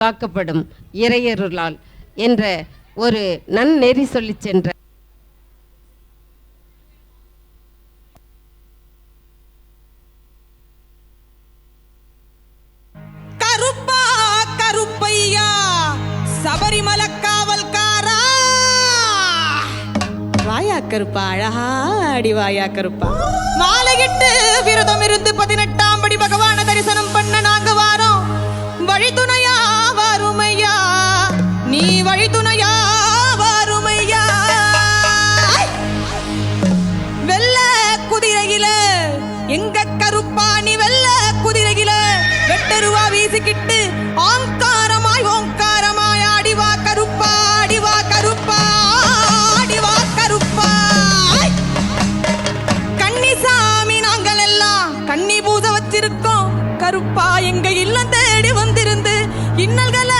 காக்கப்படும் இறையருளால் என்ற ஒரு நன்னெறி சொல்லி சென்ற கருப்பா கருப்பையா சபரிமல காவல்காரா. வாயா கருப்பா அழகா அடி வாயா கருப்பா. மாலையிட்டு விரதம் இருந்து பதினெட்டாம் படி பகவான தரிசனம் பண்ண. பேசிக்கிட்டு வீசிக்கிட்டு ஆங்காரமாய் ஓங்காரமாய் ஆடிவா கருப்பா ஆடிவா கருப்பா ஆடிவா கருப்பா கன்னிசாமி நாங்கள் எல்லாம் கன்னி பூத வச்சிருக்கோம். கருப்பா எங்க இல்லம் தேடி வந்திருந்து இன்னல்களை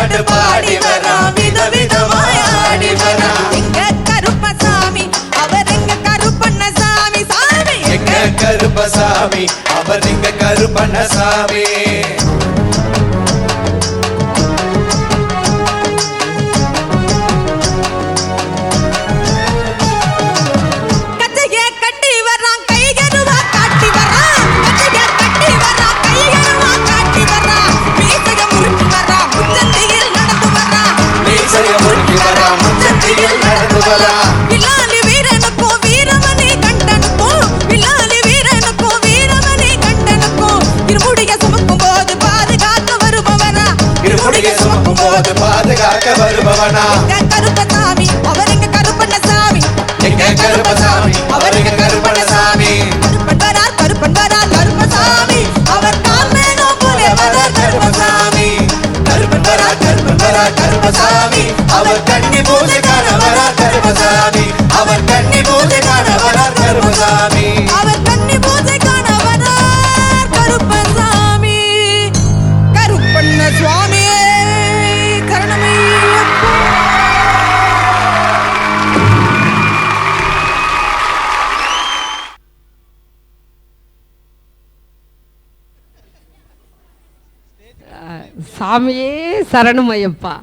பாட்டு பாடி வரான் விதவிதமாய் ஆடி வரான் எங்க கருப்பசாமி அவர் எங்க கருப்பண்ணசாமி சாமி. எங்க கருப்பசாமி அவர் எங்க கருப்பண்ணசாமி. கட்டைய போது பாதுகாக்க வருபவனா? கருப்பசாமி அவர் எங்க கருப்பண்ணசாமி எங்க கருப்பசாமி அவர் எங்க கருப்பண்ணசாமி கருப்பன் வரார் கருப்பன் வரார் கருப்பசாமி அவர் காமேனோ போல வரார் கருப்பசாமி கருப்பன் வரா கருப்பன் வரா கருப்பசாமி அவர் கன்னி பூஜைக்கான வரா கருப்பசாமி சாமியே சரணமையப்பா